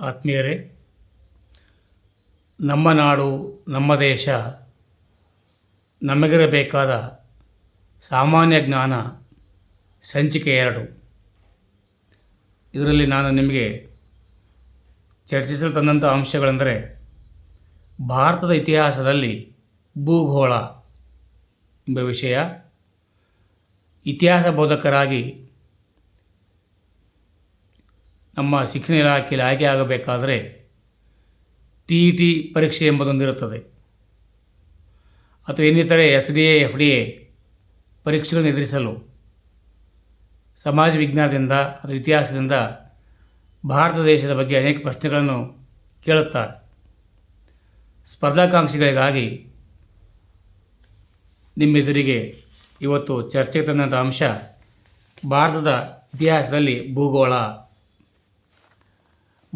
ಆತ್ಮೀಯರೇ, ನಮ್ಮ ನಾಡು, ನಮ್ಮ ದೇಶ ನಮಗಿರಬೇಕಾದ ಸಾಮಾನ್ಯ ಜ್ಞಾನ ಸಂಚಿಕೆ ಎರಡು. ಇದರಲ್ಲಿ ನಾನು ನಿಮಗೆ ಚರ್ಚಿಸಲು ತಂದಂಥ ಅಂಶಗಳೆಂದರೆ ಭಾರತದ ಇತಿಹಾಸದಲ್ಲಿ ಭೂಗೋಳ ಎಂಬ ವಿಷಯ, ಇತಿಹಾಸ ಬೋಧಕರಾಗಿ ನಮ್ಮ ಶಿಕ್ಷಣ ಇಲಾಖೆಯಲ್ಲಿ ಆಯ್ಕೆ ಆಗಬೇಕಾದರೆ ಟಿ ಇ ಟಿ ಪರೀಕ್ಷೆ ಎಂಬುದೊಂದಿರುತ್ತದೆ. ಅಥವಾ ಇನ್ನಿತರೆ S D A, F D A ಪರೀಕ್ಷೆಗಳನ್ನು ಎದುರಿಸಲು ಸಮಾಜ ವಿಜ್ಞಾನದಿಂದ ಅಥವಾ ಇತಿಹಾಸದಿಂದ ಭಾರತ ದೇಶದ ಬಗ್ಗೆ ಅನೇಕ ಪ್ರಶ್ನೆಗಳನ್ನು ಕೇಳುತ್ತಾರೆ. ಸ್ಪರ್ಧಾಕಾಂಕ್ಷಿಗಳಿಗಾಗಿ ನಿಮ್ಮೆದುರಿಗೆ ಇವತ್ತು ಚರ್ಚೆಗೆ ತಂದಂಥ ಅಂಶ ಭಾರತದ ಇತಿಹಾಸದಲ್ಲಿ ಭೂಗೋಳ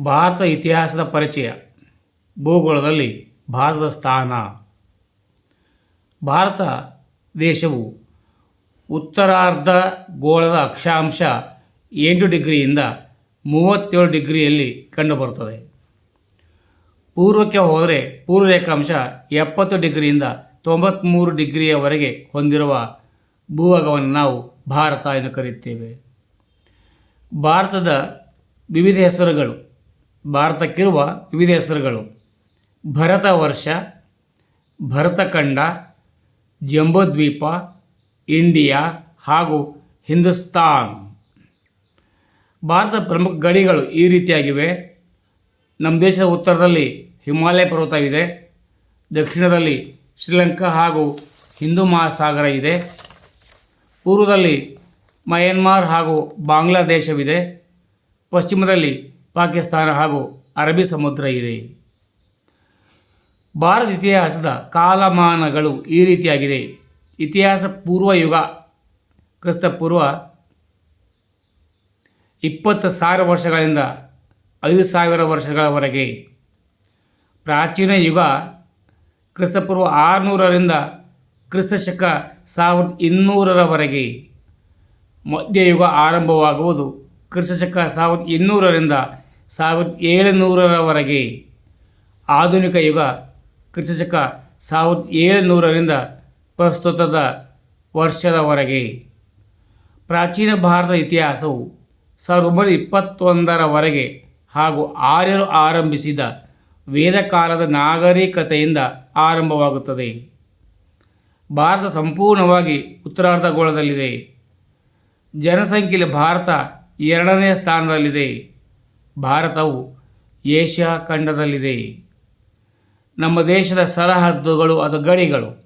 ಭಾರತ ಇತಿಹಾಸದ ಪರಿಚಯ. ಭೂಗೋಳದಲ್ಲಿ ಭಾರತದ ಸ್ಥಾನ. ಭಾರತ ದೇಶವು ಉತ್ತರಾರ್ಧ ಗೋಳದ ಅಕ್ಷಾಂಶ ಎಂಟು ಡಿಗ್ರಿಯಿಂದ ಮೂವತ್ತೇಳು ಡಿಗ್ರಿಯಲ್ಲಿ ಕಂಡುಬರುತ್ತದೆ. ಪೂರ್ವಕ್ಕೆ ಹೋದರೆ ಪೂರ್ವ ರೇಖಾಂಶ ಎಪ್ಪತ್ತು ಡಿಗ್ರಿಯಿಂದ ತೊಂಬತ್ತ್ಮೂರು ಡಿಗ್ರಿಯವರೆಗೆ ಹೊಂದಿರುವ ಭೂಭಾಗವನ್ನು ನಾವು ಭಾರತ ಎಂದು ಕರೆಯುತ್ತೇವೆ. ಭಾರತದ ವಿವಿಧ ಹೆಸರುಗಳು ಭಾರತಕ್ಕಿರುವ ವಿವಿಧ ಹೆಸರುಗಳು. ಭರತ ವರ್ಷ ಭರತಖಂಡ ಜಂಬೋದ್ವೀಪ, ಇಂಡಿಯಾ ಹಾಗೂ ಹಿಂದೂಸ್ತಾನ್. ಭಾರತದ ಪ್ರಮುಖ ಗಡಿಗಳು ಈ ರೀತಿಯಾಗಿವೆ. ನಮ್ಮ ದೇಶದ ಉತ್ತರದಲ್ಲಿ ಹಿಮಾಲಯ ಪರ್ವತವಿದೆ. ದಕ್ಷಿಣದಲ್ಲಿ ಶ್ರೀಲಂಕಾ ಹಾಗೂ ಹಿಂದೂ ಮಹಾಸಾಗರ ಇದೆ. ಪೂರ್ವದಲ್ಲಿ ಮಯನ್ಮಾರ್ ಹಾಗೂ ಬಾಂಗ್ಲಾದೇಶವಿದೆ. ಪಶ್ಚಿಮದಲ್ಲಿ ಪಾಕಿಸ್ತಾನ ಹಾಗೂ ಅರಬ್ಬಿ ಸಮುದ್ರ ಇದೆ. ಭಾರತ ಇತಿಹಾಸದ ಕಾಲಮಾನಗಳು ಈ ರೀತಿಯಾಗಿದೆ. ಇತಿಹಾಸ ಪೂರ್ವ ಯುಗ ಕ್ರಿಸ್ತಪೂರ್ವ ಇಪ್ಪತ್ತು ಸಾವಿರ ವರ್ಷಗಳಿಂದ ಐದು ಸಾವಿರ ವರ್ಷಗಳವರೆಗೆ. ಪ್ರಾಚೀನ ಯುಗ ಕ್ರಿಸ್ತಪೂರ್ವ ಆರುನೂರರಿಂದ ಕ್ರಿಸ್ತಶಕ ಸಾವಿರದ ಇನ್ನೂರರವರೆಗೆ. ಮಧ್ಯಯುಗ ಆರಂಭವಾಗುವುದು ಕ್ರಿಸ್ತಶಕ ಸಾವಿರದ ಇನ್ನೂರರಿಂದ ಸಾವಿರದ ಏಳುನೂರರವರೆಗೆ ಆಧುನಿಕ ಯುಗ ಕ್ರಿಸ್ತಶಕ ಸಾವಿರದ ಏಳುನೂರರಿಂದ ಪ್ರಸ್ತುತದ ವರ್ಷದವರೆಗೆ. ಪ್ರಾಚೀನ ಭಾರತದ ಇತಿಹಾಸವು ಸಾವಿರದ ಒಂಬೈನೂರ ಇಪ್ಪತ್ತೊಂದರವರೆಗೆ ಹಾಗೂ ಆರ್ಯರು ಆರಂಭಿಸಿದ ವೇದಕಾಲದ ನಾಗರಿಕತೆಯಿಂದ ಆರಂಭವಾಗುತ್ತದೆ. ಭಾರತ ಸಂಪೂರ್ಣವಾಗಿ ಉತ್ತರಾರ್ಧಗೋಳದಲ್ಲಿದೆ. ಜನಸಂಖ್ಯೆಯಲ್ಲಿ ಭಾರತ ಎರಡನೇ ಸ್ಥಾನದಲ್ಲಿದೆ. ಭಾರತವು ಏಷ್ಯಾ ಖಂಡದಲ್ಲಿದೆ. ನಮ್ಮ ದೇಶದ ಸರಹದ್ದುಗಳು ಅದು ಗಡಿಗಳು.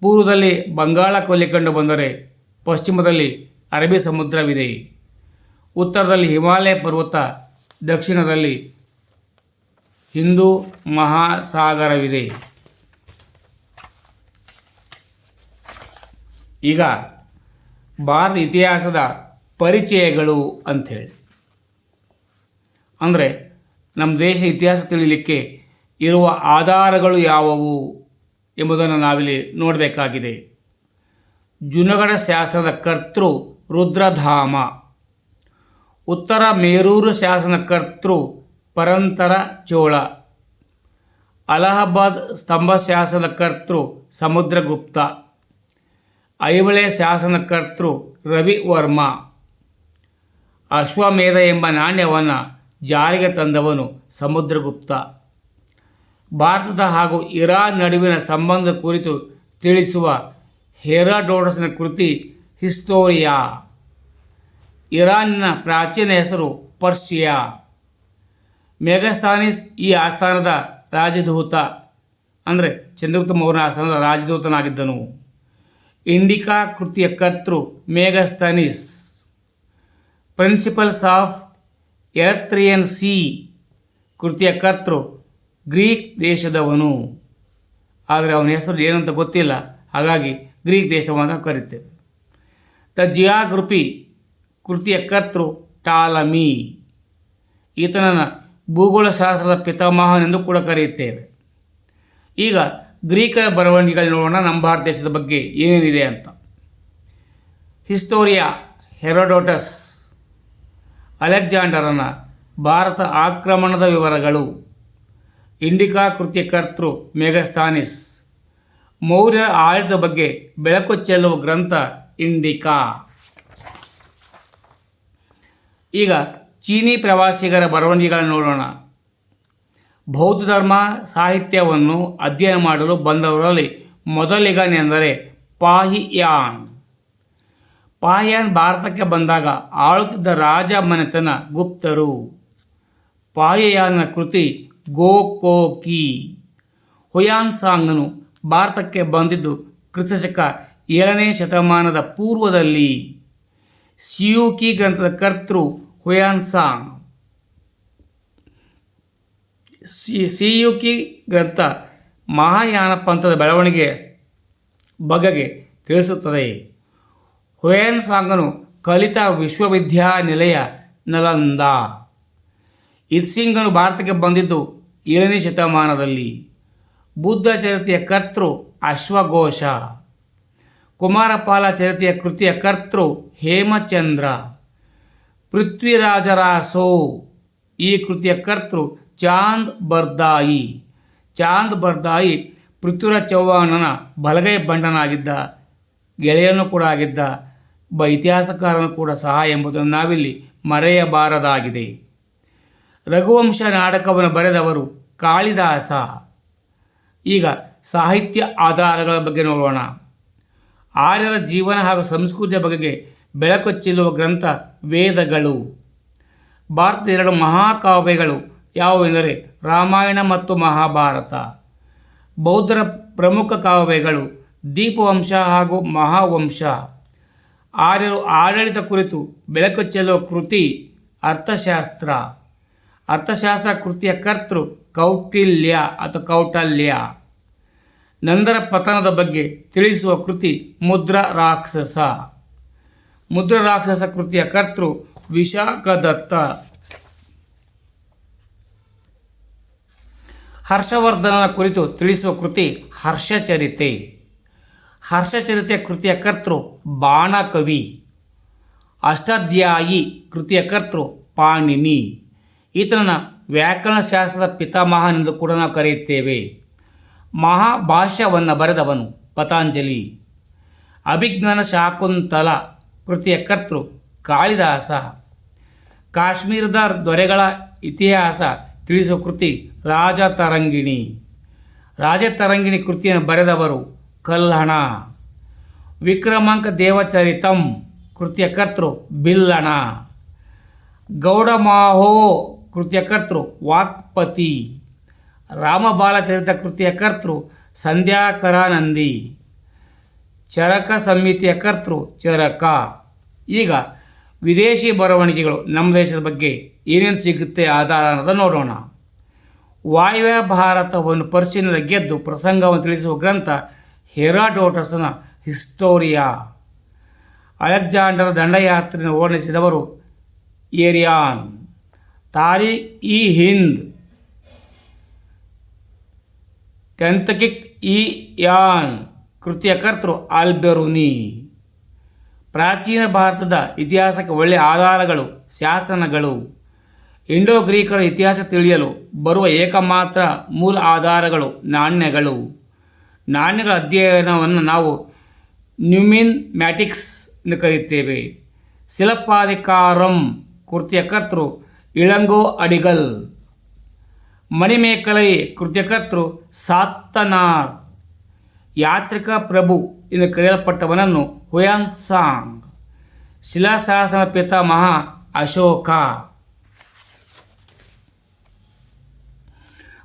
ಪೂರ್ವದಲ್ಲಿ ಬಂಗಾಳ ಕೊಲ್ಲಿ ಕಂಡು ಬಂದರೆ ಪಶ್ಚಿಮದಲ್ಲಿ ಅರಬ್ಬಿ ಸಮುದ್ರವಿದೆ. ಉತ್ತರದಲ್ಲಿ ಹಿಮಾಲಯ ಪರ್ವತ, ದಕ್ಷಿಣದಲ್ಲಿ ಹಿಂದೂ ಮಹಾಸಾಗರವಿದೆ. ಈಗ ಭಾರತ ಇತಿಹಾಸದ ಪರಿಚಯಗಳು ಅಂಥೇಳಿ. ಅಂದರೆ ನಮ್ಮ ದೇಶ ಇತಿಹಾಸ ತಿಳಿಯಲಿಕ್ಕೆ ಇರುವ ಆಧಾರಗಳು ಯಾವುವು ಎಂಬುದನ್ನು ನಾವಿಲ್ಲಿ ನೋಡಬೇಕಾಗಿದೆ. ಜುನಗಡ ಶಾಸನದ ಕರ್ತೃ ರುದ್ರಧಾಮ. ಉತ್ತರ ಮೇರೂರು ಶಾಸನ ಕರ್ತೃ ಪರಂತರ ಚೋಳ. ಅಲಹಾಬಾದ್ ಸ್ತಂಭ ಶಾಸನ ಕರ್ತೃ ಸಮುದ್ರಗುಪ್ತ. ಐಹೊಳೆ ಶಾಸನ ಕರ್ತೃ ರವಿವರ್ಮ. ಅಶ್ವಮೇಧ ಎಂಬ ನಾಣ್ಯವನ್ನು ಜಾರಿಗೆ ತಂದವನು ಸಮುದ್ರಗುಪ್ತ. ಭಾರತದ ಹಾಗೂ ಇರಾನ್ ನಡುವಿನ ಸಂಬಂಧ ಕುರಿತು ತಿಳಿಸುವ ಹೆರಾಡೋಡಸ್ನ ಕೃತಿ ಹಿಸ್ಟೋರಿಯಾ. ಇರಾನ್ನ ಪ್ರಾಚೀನ ಹೆಸರು ಪರ್ಷಿಯಾ. ಮೆಗಸ್ತಾನಿಸ್ ಈ ಆಸ್ಥಾನದ ರಾಜದೂತ, ಅಂದರೆ ಚಂದ್ರಗುಪ್ತ ಮೌರ್ಯ ಆಸ್ಥಾನದ ರಾಜದೂತನಾಗಿದ್ದನು. ಇಂಡಿಕಾ ಕೃತಿಯ ಕರ್ತೃ Megasthenes Periplus of Erythraean Sea, ಕೃತಿಯ ಕರ್ತೃ, ಗ್ರೀಕ್ ದೇಶದವನು. ಆದರೆ ಅವನ ಹೆಸರು ಏನಂತ ಗೊತ್ತಿಲ್ಲ. ಹಾಗಾಗಿ ಗ್ರೀಕ್ ದೇಶವನ್ನು ಕರೀತೇವೆ. ದ ಜಿಯಾಗ್ರಫಿ, ಕೃತಿಯ ಕರ್ತೃ ಟಾಲಮಿ. ಈತನನ್ನು ಭೂಗೋಳಶಾಸ್ತ್ರದ ಪಿತಾಮಹನೆಂದು ಕೂಡ ಕರೆಯುತ್ತೇವೆ. ಈಗ ಗ್ರೀಕರ ಬರವಣಿಗೆಗಳು ನೋಡೋಣ ನಮ್ಮ ಭಾರತ ದೇಶದ ಬಗ್ಗೆ ಏನೇನಿದೆ ಅಂತ. Historia Herodotus. ಅಲೆಕ್ಸಾಂಡರನ ಭಾರತ ಆಕ್ರಮಣದ ವಿವರಗಳು. ಇಂಡಿಕಾ ಕೃತಿಯ ಕರ್ತೃ ಮೌರ್ಯ ಆಡಳಿತದ ಬಗ್ಗೆ ಬೆಳಕು ಚೆಲ್ಲುವ ಗ್ರಂಥ ಇಂಡಿಕಾ. ಈಗ ಚೀನೀ ಪ್ರವಾಸಿಗರ ಬರವಣಿಗೆಗಳನ್ನು ನೋಡೋಣ. ಬೌದ್ಧ ಧರ್ಮ ಸಾಹಿತ್ಯವನ್ನು ಅಧ್ಯಯನ ಮಾಡಲು ಬಂದವರಲ್ಲಿ ಮೊದಲಿಗನೆಂದರೆ ಪಾಹಿಯಾನ್ ಪಾಹಿಯಾನ್ ಭಾರತಕ್ಕೆ ಬಂದಾಗ ಆಳುತ್ತಿದ್ದ ರಾಜ ಮನೆತನ ಗುಪ್ತರು. ಪಾಯಯಾನ ಕೃತಿ ಗೋಕೋಕಿ. ಹುಯಾನ್ ಸಾಂಗನು ಭಾರತಕ್ಕೆ ಬಂದಿದ್ದು ಕ್ರಿಸ್ತಶಕ ಏಳನೇ ಶತಮಾನದ ಪೂರ್ವದಲ್ಲಿ. ಸಿಯೂಕಿ ಗ್ರಂಥದ ಕರ್ತೃ ಹುಯಾನ್ ಸಾಂಗ್. ಸಿಯುಕಿ ಗ್ರಂಥ ಮಹಾಯಾನ ಪಂಥದ ಬೆಳವಣಿಗೆ ಬಗೆಗೆ ತಿಳಿಸುತ್ತದೆ. ಹುಯನ್ ಸಾಂಗನು ಕಲಿತ ವಿಶ್ವವಿದ್ಯಾನಿಲಯ ನಲಂದ. ಇತ್ಸಿಂಗನು ಭಾರತಕ್ಕೆ ಬಂದಿದ್ದು ಏಳನೇ ಶತಮಾನದಲ್ಲಿ. ಬುದ್ಧ ಚರಿತೆಯ ಕರ್ತೃ ಅಶ್ವಘೋಷ. ಕುಮಾರಪಾಲ ಚರಿತೆಯ ಕೃತಿಯ ಕರ್ತೃ ಹೇಮಚಂದ್ರ. ಪೃಥ್ವಿರಾಜರಾಸೋ ಈ ಕೃತಿಯ ಕರ್ತೃ ಚಾಂದ್ ಬರ್ದಾಯಿ. ಚಾಂದ್ ಬರ್ದಾಯಿ ಪೃಥ್ವಿರಾಜ್ ಚೌಹಾಣನ ಬಲಗೈ ಬಂಡನಾಗಿದ್ದ ಗೆಳೆಯನು ಕೂಡ ಆಗಿದ್ದ ಒಬ್ಬ ಇತಿಹಾಸಕಾರನು ಕೂಡ ಸಹ ಎಂಬುದನ್ನು ನಾವಿಲ್ಲಿ ಮರೆಯಬಾರದಾಗಿದೆ. ರಘುವಂಶ ನಾಟಕವನ್ನು ಬರೆದವರು ಕಾಳಿದಾಸ. ಈಗ ಸಾಹಿತ್ಯ ಆಧಾರಗಳ ಬಗ್ಗೆ ನೋಡೋಣ. ಆರ್ಯರ ಜೀವನ ಹಾಗೂ ಸಂಸ್ಕೃತಿಯ ಬಗೆಗೆ ಬೆಳಕು ಚೆಲ್ಲುವ ಗ್ರಂಥ ವೇದಗಳು. ಭಾರತದ ಎರಡು ಮಹಾಕಾವ್ಯಗಳು ಯಾವುವೆಂದರೆ ರಾಮಾಯಣ ಮತ್ತು ಮಹಾಭಾರತ. ಬೌದ್ಧರ ಪ್ರಮುಖ ಕಾವ್ಯಗಳು ದೀಪವಂಶ ಹಾಗೂ ಮಹಾವಂಶ. ಆರ್ಯರು ಆಡಳಿತ ಕುರಿತು ಬೆಳಕು ಚೆಲ್ಲುವ ಕೃತಿ ಅರ್ಥಶಾಸ್ತ್ರ. ಅರ್ಥಶಾಸ್ತ್ರ ಕೃತಿಯ ಕರ್ತೃ ಕೌಟಿಲ್ಯ ಅಥವಾ ಕೌಟಲ್ಯ. ನಂದರ ಪತನದ ಬಗ್ಗೆ ತಿಳಿಸುವ ಕೃತಿ ಮುದ್ರ ರಾಕ್ಷಸ. ಮುದ್ರ ರಾಕ್ಷಸ ಕೃತಿಯ ಕರ್ತೃ ವಿಶಾಖದತ್ತ. ಹರ್ಷವರ್ಧನನ ಕುರಿತು ತಿಳಿಸುವ ಕೃತಿ ಹರ್ಷಚರಿತೆ. ಹರ್ಷಚರಿತೆ ಕೃತಿಯ ಕರ್ತೃ ಬಾಣಕವಿ. ಅಷ್ಟಾಧ್ಯಾಯಿ ಕೃತಿಯ ಕರ್ತೃ ಪಾಣಿನಿ. ಈತನನ್ನು ವ್ಯಾಕರಣಶಾಸ್ತ್ರದ ಪಿತಾಮಹನೆಂದು ಕೂಡ ನಾವು ಕರೆಯುತ್ತೇವೆ. ಮಹಾಭಾಷ್ಯವನ್ನು ಬರೆದವನು ಪತಾಂಜಲಿ. ಅಭಿಜ್ಞಾನ ಶಾಕುಂತಲ ಕೃತಿಯ ಕರ್ತೃ ಕಾಳಿದಾಸ. ಕಾಶ್ಮೀರದ ದೊರೆಗಳ ಇತಿಹಾಸ ತಿಳಿಸುವ ಕೃತಿ ರಾಜತರಂಗಿಣಿ. ರಾಜತರಂಗಿಣಿ ಕೃತಿಯನ್ನು ಬರೆದವರು ಕಲ್ಲಣ. ವಿಕ್ರಮಾಂಕ ದೇವಚರಿತಂ ಕೃತಿಯ ಕರ್ತೃ ಬಿಲ್ಲಣ. ಗೌಡಮಾಹೋ ಕೃತಿಯ ಕರ್ತೃ ವಾಕ್ಪತಿ. ರಾಮಬಾಲಚರಿತ ಕೃತಿಯ ಕರ್ತೃ ಸಂಧ್ಯಾಕರಾನಂದಿ. ಚರಕ ಸಂಹಿತೆಯ ಕರ್ತೃ ಚರಕ. ಈಗ ವಿದೇಶಿ ಬರವಣಿಗೆಗಳು ನಮ್ಮ ದೇಶದ ಬಗ್ಗೆ ಏನೇನು ಸಿಗುತ್ತೆ ಆಧಾರ ಅನ್ನೋದನ್ನು ನೋಡೋಣ. ವಾಯುವ್ಯ ಭಾರತವನ್ನು ಪರಿಶೀಲನೆ ಗೆದ್ದು ಪ್ರಸಂಗವನ್ನು ತಿಳಿಸುವ ಗ್ರಂಥ ಹೆರಾಡೋಟಸನ ಹಿಸ್ಟೋರಿಯಾ. ಅಲೆಕ್ಸಾಂಡರ್ ದಂಡಯಾತ್ರೆಯನ್ನು ವರ್ಣಿಸಿದವರು ಏರಿಯಾನ್. ತಾರಿ ಇ ಹಿಂದ್. ಟೆಂತಕಿಕ್ ಇ ಯಾನ್. ಕೃತಿಯ ಕರ್ತೃ ಆಲ್ಬೆರುನಿ. ಪ್ರಾಚೀನ ಭಾರತದ ಇತಿಹಾಸಕ್ಕೆ ಒಳ್ಳೆಯ ಆಧಾರಗಳು, ಶಾಸನಗಳು. ಇಂಡೋ ಗ್ರೀಕರ ಇತಿಹಾಸ ತಿಳಿಯಲು ಬರುವ ಏಕಮಾತ್ರ ಮೂಲ ಆಧಾರಗಳು ನಾಣ್ಯಗಳು. ನಾಣ್ಯಗಳ ಅಧ್ಯಯನವನ್ನು ನಾವು ನ್ಯೂಮಿನ್ ಮ್ಯಾಟಿಕ್ಸ್ ಎಂದು ಕರೆಯುತ್ತೇವೆ. ಶಿಲಪಾಧಿಕಾರಂ ಕೃತಿಯ ಕರ್ತೃ ಇಳಂಗೋ ಅಡಿಗಲ್. ಮಣಿಮೇಕಲೈ ಕೃತಿಯ ಕರ್ತೃ ಸಾತ್ತನಾರ್. ಯಾತ್ರಿಕ ಪ್ರಭು ಎಂದು ಕರೆಯಲ್ಪಟ್ಟವನನ್ನು ಹುಯಾನ್ ಸಾಂಗ್. ಶಿಲಾಶಾಸನ ಪಿತಾಮಹ ಅಶೋಕ.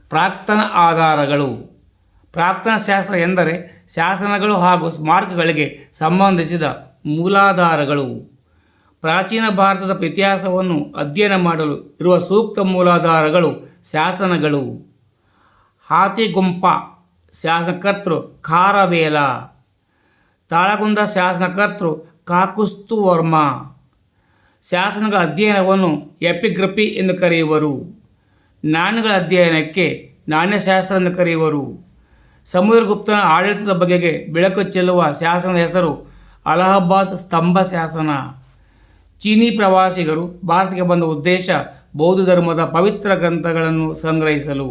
ಪ್ರಾಕ್ತನ ಆಧಾರಗಳು. ಪ್ರಾಕ್ತನ ಶಾಸ್ತ್ರ ಎಂದರೆ ಶಾಸನಗಳು ಹಾಗೂ ಸ್ಮಾರಕಗಳಿಗೆ ಸಂಬಂಧಿಸಿದ ಮೂಲಾಧಾರಗಳು. ಪ್ರಾಚೀನ ಭಾರತದ ಇತಿಹಾಸವನ್ನು ಅಧ್ಯಯನ ಮಾಡಲು ಇರುವ ಸೂಕ್ತ ಮೂಲಾಧಾರಗಳು ಶಾಸನಗಳು. ಹಾತಿಗುಂಪ ಶಾಸನಕರ್ತೃ ಖಾರವೇಲ. ತಾಳಗುಂದ ಶಾಸನಕರ್ತೃ ಕಾಕುಸ್ತು ವರ್ಮ ಶಾಸನಗಳ ಅಧ್ಯಯನವನ್ನು ಎಪಿಗ್ರಫಿ ಎಂದು ಕರೆಯುವರು. ನಾಣ್ಯಗಳ ಅಧ್ಯಯನಕ್ಕೆ ನಾಣ್ಯಶಾಸ್ತ್ರ ಎಂದು ಕರೆಯುವರು. ಸಮುದ್ರಗುಪ್ತನ ಆಡಳಿತದ ಬಗೆಗೆ ಬೆಳಕು ಚೆಲ್ಲುವ ಶಾಸನದ ಹೆಸರು ಅಲಹಾಬಾದ್ ಸ್ತಂಭ ಶಾಸನ. ಚೀನಿ ಪ್ರವಾಸಿಗರು ಭಾರತಕ್ಕೆ ಬಂದ ಉದ್ದೇಶ ಬೌದ್ಧ ಧರ್ಮದ ಪವಿತ್ರ ಗ್ರಂಥಗಳನ್ನು ಸಂಗ್ರಹಿಸಲು.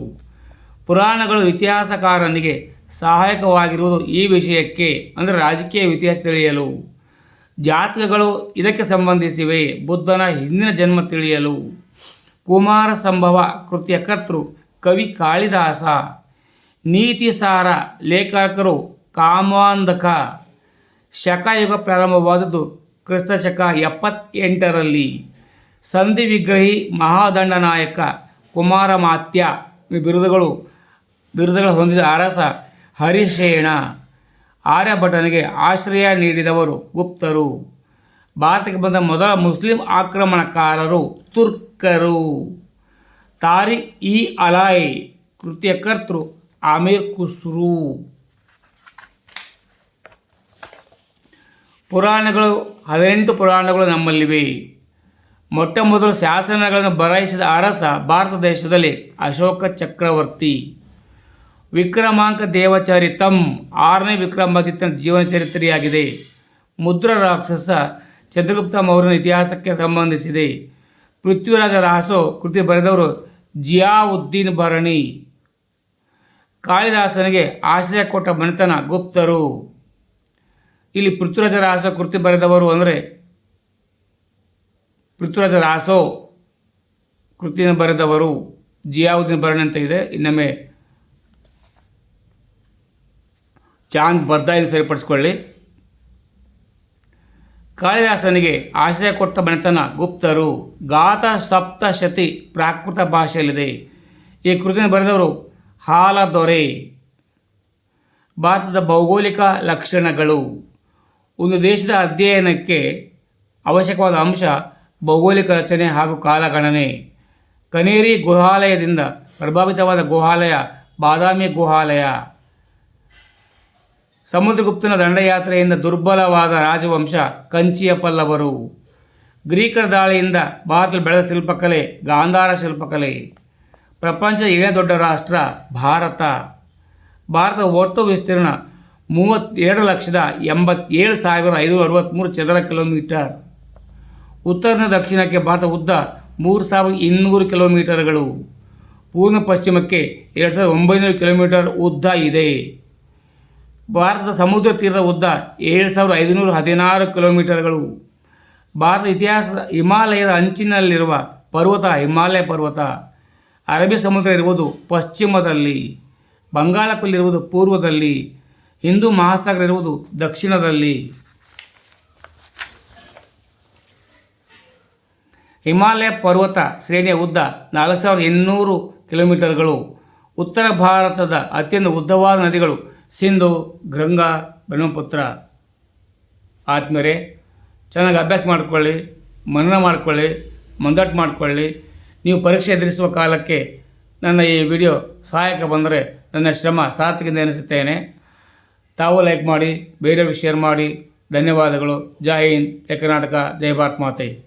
ಪುರಾಣಗಳು ಇತಿಹಾಸಕಾರನಿಗೆ ಸಹಾಯಕವಾಗಿರುವುದು ಈ ವಿಷಯಕ್ಕೆ ಅಂದರೆ ರಾಜಕೀಯ ಇತಿಹಾಸ ತಿಳಿಯಲು. ಜಾತಕಗಳು ಇದಕ್ಕೆ ಸಂಬಂಧಿಸಿವೆ, ಬುದ್ಧನ ಹಿಂದಿನ ಜನ್ಮ ತಿಳಿಯಲು. ಕುಮಾರ ಸಂಭವ ಕೃತಿಯ ಕರ್ತೃ ಕವಿ ಕಾಳಿದಾಸ. ನೀತಿಸಾರ ಲೇಖಕರು ಕಾಮಾಂಧಕ ಶಕಯುಗ ಪ್ರಾರಂಭವಾದದ್ದು ಕ್ರಿಸ್ತ ಶಕ ಎಪ್ಪತ್ತೆಂಟರಲ್ಲಿ. ಸಂಧಿ ವಿಗ್ರಹಿ ಮಹಾದಂಡನಾಯಕ ಕುಮಾರಮಾತ್ಯ ಬಿರುದುಗಳು ಬಿರುದುಗಳು ಹೊಂದಿದ ಅರಸ ಹರಿಶೇಣ ಆರ್ಯಭಟನಿಗೆ ಆಶ್ರಯ ನೀಡಿದವರು ಗುಪ್ತರು. ಭಾರತಕ್ಕೆ ಬಂದ ಮೊದಲ ಮುಸ್ಲಿಂ ಆಕ್ರಮಣಕಾರರು ತುರ್ಕರು. ತಾರಿ ಇ ಅಲಾಯ್ ಕೃತಿಯ ಕರ್ತೃ ಆಮೀರ್ ಕುಸ್ರೂ ಪುರಾಣಗಳು, ಹದಿನೆಂಟು ಪುರಾಣಗಳು ನಮ್ಮಲ್ಲಿವೆ. ಮೊಟ್ಟ ಮೊದಲು ಶಾಸನಗಳನ್ನು ಬರಾಯಿಸಿದ ಅರಸ ಭಾರತ ದೇಶದಲ್ಲಿ ಅಶೋಕ ಚಕ್ರವರ್ತಿ. ವಿಕ್ರಮಾಂಕ ದೇವಚರಿತಂ ಆರನೇ ವಿಕ್ರಮಾದಿತ್ಯನ ಜೀವನ ಚರಿತ್ರೆಯಾಗಿದೆ. ಮುದ್ರ ರಾಕ್ಷಸ ಚಂದ್ರಗುಪ್ತ ಮೌರ್ಯನ ಇತಿಹಾಸಕ್ಕೆ ಸಂಬಂಧಿಸಿದೆ. ಪೃಥ್ವಿರಾಜ ರಾಸೋ ಕೃತಿ ಬರೆದವರು ಜಿಯಾವುದ್ದೀನ್ ಭರಣಿ. ಕಾಳಿದಾಸನಿಗೆ ಆಶ್ರಯ ಕೊಟ್ಟ ಮನೆತನ ಗುಪ್ತರು. ಇಲ್ಲಿ ಪೃಥ್ವಿರಾಜ ರಾಸೋ ಕೃತಿ ಬರೆದವರು ಅಂದರೆ ಪೃಥ್ವಿರಾಜ ರಾಸೋ ಕೃತಿಯನ್ನು ಬರೆದವರು. ಜಿಯಾವುದ್ದೀನ್ ಭರಣಿ ಅಂತ ಇದೆ. ಇನ್ನೊಮ್ಮೆ ಚಾಂದ್ ಬರ್ದಾಯಿನ ಸರಿಪಡಿಸ್ಕೊಳ್ಳಿ. ಕಾಳಿದಾಸನಿಗೆ ಆಶ್ರಯ ಕೊಟ್ಟ ಮನೆತನ ಗುಪ್ತರು. ಗಾತ ಸಪ್ತಶತಿ ಪ್ರಾಕೃತ ಭಾಷೆಯಲ್ಲಿದೆ. ಈ ಕೃತಿಯನ್ನು ಬರೆದವರು ಹಾಲದೊರೆ. ಭಾರತದ ಭೌಗೋಳಿಕ ಲಕ್ಷಣಗಳು. ಒಂದು ದೇಶದ ಅಧ್ಯಯನಕ್ಕೆ ಅವಶ್ಯಕವಾದ ಅಂಶ ಭೌಗೋಳಿಕ ರಚನೆ ಹಾಗೂ ಕಾಲಗಣನೆ. ಕನೇರಿ ಗುಹಾಲಯದಿಂದ ಪ್ರಭಾವಿತವಾದ ಗುಹಾಲಯ ಬಾದಾಮಿ ಗುಹಾಲಯ. ಸಮುದ್ರಗುಪ್ತನ ದಂಡಯಾತ್ರೆಯಿಂದ ದುರ್ಬಲವಾದ ರಾಜವಂಶ ಕಂಚಿಯ ಪಲ್ಲವರು. ಗ್ರೀಕರ ದಾಳಿಯಿಂದ ಭಾರತದಲ್ಲಿ ಬೆಳೆದ ಶಿಲ್ಪಕಲೆ ಗಾಂಧಾರ ಶಿಲ್ಪಕಲೆ. ಪ್ರಪಂಚದ ಏಳನೇ ದೊಡ್ಡ ರಾಷ್ಟ್ರ ಭಾರತ. ಭಾರತದ ಒಟ್ಟು ವಿಸ್ತೀರ್ಣ ಮೂವತ್ತೆರಡು ಲಕ್ಷದ ಎಂಬತ್ತೇಳು ಸಾವಿರದ ಐನೂರ ಅರವತ್ತ್ಮೂರು ಚದರ ಕಿಲೋಮೀಟರ್. ಉತ್ತರದಿಂದ ದಕ್ಷಿಣಕ್ಕೆ ಭಾರತ ಉದ್ದ ಮೂರು ಸಾವಿರದ ಇನ್ನೂರು ಕಿಲೋಮೀಟರ್ಗಳು. ಪೂರ್ಣ ಪಶ್ಚಿಮಕ್ಕೆ ಎರಡು ಸಾವಿರದ ಒಂಬೈನೂರು ಕಿಲೋಮೀಟರ್ ಉದ್ದ ಇದೆ. ಭಾರತದ ಸಮುದ್ರ ತೀರದ ಉದ್ದ ಏಳು ಸಾವಿರದ ಐದುನೂರ ಹದಿನಾರು ಕಿಲೋಮೀಟರ್ಗಳು. ಭಾರತ ಇತಿಹಾಸದ ಹಿಮಾಲಯದ ಅಂಚಿನಲ್ಲಿರುವ ಪರ್ವತ ಹಿಮಾಲಯ ಪರ್ವತ. ಅರಬ್ಬಿ ಸಮುದ್ರ ಇರುವುದು ಪಶ್ಚಿಮದಲ್ಲಿ ಬಂಗಾಳಕೊಲ್ಲಿರುವುದು ಪೂರ್ವದಲ್ಲಿ, ಹಿಂದೂ ಮಹಾಸಾಗರ ಇರುವುದು ದಕ್ಷಿಣದಲ್ಲಿ. ಹಿಮಾಲಯ ಪರ್ವತ ಶ್ರೇಣಿಯ ಉದ್ದ ನಾಲ್ಕು ಸಾವಿರದ ಇನ್ನೂರು ಕಿಲೋಮೀಟರ್ಗಳು, ಉತ್ತರ ಭಾರತದ ಅತ್ಯಂತ ಉದ್ದವಾದ ನದಿಗಳು ಸಿಂಧು, ಗಂಗಾ, ಬ್ರಹ್ಮಪುತ್ರ. ಆದ್ಮೇಲೆ ಚೆನ್ನಾಗಿ ಅಭ್ಯಾಸ ಮಾಡಿಕೊಳ್ಳಿ, ಮನನ ಮಾಡಿಕೊಳ್ಳಿ ಮಂದಟ್ಟು ಮಾಡಿಕೊಳ್ಳಿ ನೀವು ಪರೀಕ್ಷೆ ಎದುರಿಸುವ ಕಾಲಕ್ಕೆ ನನ್ನ ಈ ವಿಡಿಯೋ ಸಹಾಯಕ ಬಂದರೆ ನನ್ನ ಶ್ರಮ ಸಾರ್ಥಕಿಂದ ಎನಿಸುತ್ತೇನೆ. ತಾವು ಲೈಕ್ ಮಾಡಿ ಬೇರೆಯವ್ರಿಗೆ ಶೇರ್ ಮಾಡಿ. ಧನ್ಯವಾದಗಳು. ಜೈ ಹಿಂದ್. ಕರ್ನಾಟಕ. ಜೈ ಭಾರತ್ ಮಾತೆ.